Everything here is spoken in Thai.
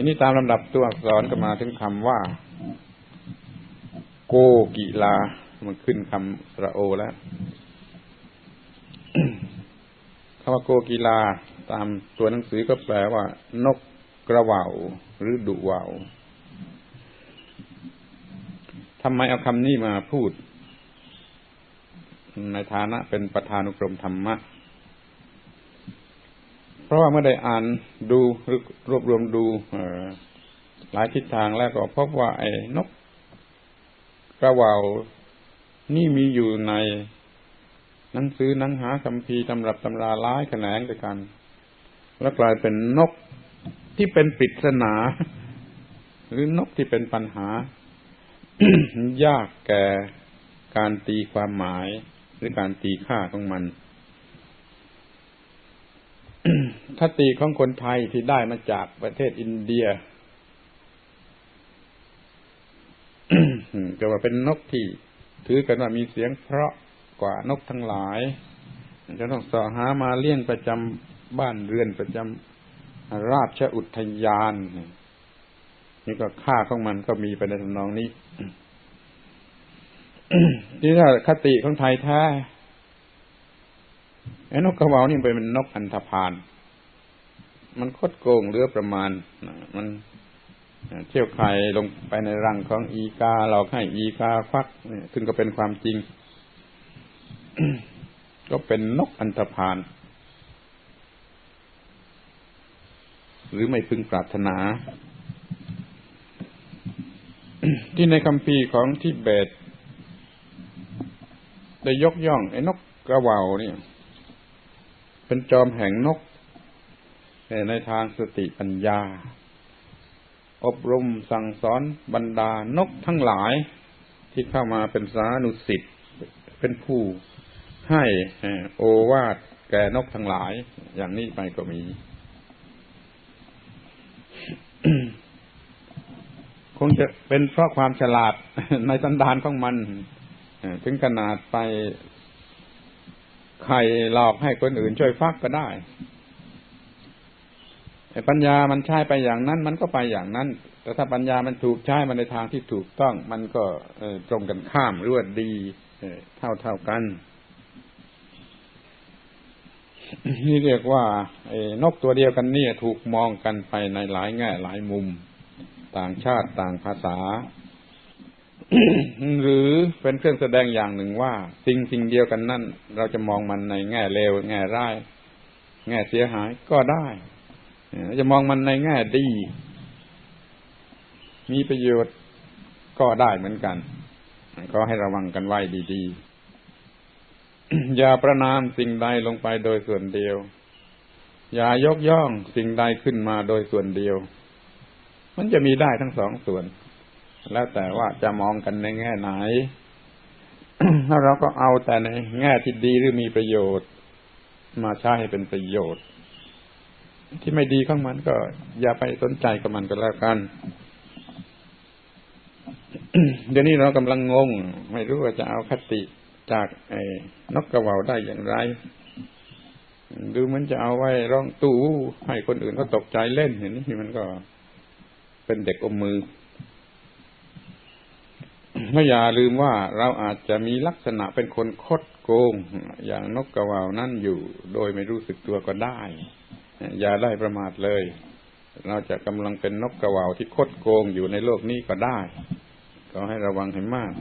ีนี้ตามลำดับตัวอักษรก็มาถึงคำว่า โกกิลา มันขึ้นคำสระโอแล้วคำว่าโกกีลา ตามตัวหนังสือก็แปลว่า นกกระว่าวหรือดุว่าวทำไมเอาคำนี้มาพูด ในฐานะเป็นประธานุกรมธรรมะ เพราะว่าเมื่อได้อ่านดูหรือรวบรวมดูหลายทิศทางแล้วก็พบว่าไอ้นกกระว่านี่มีอยู่ในหนังสือหนังหาคำพีตำรับตำราล้ายแขนงด้วยกัน แล้วกลายเป็นนกที่เป็นปริศนา หรือนกที่เป็นปัญหา ยากแก่การตีความหมาย หรือการตีค่าของมัน คติของคนไทยที่ได้มาจากประเทศอินเดียจะว่าเป็นนกที่ ถือกันว่ามีเสียงเพราะกว่านกทั้งหลายจะต้องสอหามาเลี้ยงประจำบ้านเรือนประจำราชอุทยาน นี่ก็ค่าของมันก็มีไปในทำนองนี้ที่ถ้าคติของไทยแท้ไอ้นกกระเวานี่เป็นนกอันธพาล มันคดโกงเรือประมาณมันเที่ยวไข่ลงไปในรังของอีกาเราให้อีกาฟักนี่ซึ่งก็เป็นความจริง ก็เป็นนกอันธพาลหรือไม่พึงปรารถนา ที่ในคำพีของทิเบตได้ยกย่องไอ้นกกระว่าเนี่ย เป็นจอมแห่งนก ในทางสติปัญญา อบรมสั่งสอนบรรดานกทั้งหลาย ที่เข้ามาเป็นสานุสิทธิ์เป็นผู้ให้โอวาทแก่นกทั้งหลาย อย่างนี้ไปก็มี คงจะเป็นเพราะความฉลาดในสันดานของมันถึงขนาดไปใครหลอกให้คนอื่นช่วยฟักก็ได้ ปัญญามันใช้ไปอย่างนั้น มันก็ไปอย่างนั้น แต่ถ้าปัญญามันถูกใช้มาในทางที่ถูกต้อง มันก็ตรงกันข้ามรวดดีเท่าเท่ากัน นี่เรียกว่าไอ้นกตัวเดียวกันนี่ถูกมองกันไปในหลายแง่หลายมุม ต่างชาติต่างภาษา หรือเป็นเครื่องแสดงอย่างหนึ่งว่า สิ่งสิ่งเดียวกันนั่นเราจะมองมันในแง่เลวแง่ร้าย แง่เสียหายก็ได้ จะมองมันในแง่ดี มีประโยชน์ก็ได้เหมือนกัน ก็ให้ระวังกันไว้ดีๆ อย่าประนามสิ่งใดลงไปโดยส่วนเดียว อย่ายกย่องสิ่งใดขึ้นมาโดยส่วนเดียว มันจะมีได้ทั้งสองส่วน แล้วแต่ว่าจะมองกันในแง่ไหนถ้าเราก็เอาแต่ในแง่ที่ดีหรือมีประโยชน์ มาใช้ให้เป็นประโยชน์ ที่ไม่ดีของมันก็ อย่าไปสนใจกับมันก็แล้วกัน เดี๋ยวนี้เรากำลังงง ไม่รู้ว่าจะเอาคติจากไอ้นกกระว่าได้อย่างไรดูมันจะเอาไว้ร้องตู้ให้คนอื่นเขาตกใจเล่นอย่างนี้มันก็เป็นเด็กอมมือก็อย่าลืมว่าเราอาจจะมีลักษณะเป็นคนคดโกง อย่างนกกระว่านั่นอยู่ โดยไม่รู้สึกตัวก็ได้ อย่าได้ประมาทเลย เราจะกำลังเป็นนกกระว่าวที่คดโกงอยู่ในโลกนี้ก็ได้ ก็ให้ระวังให้มาก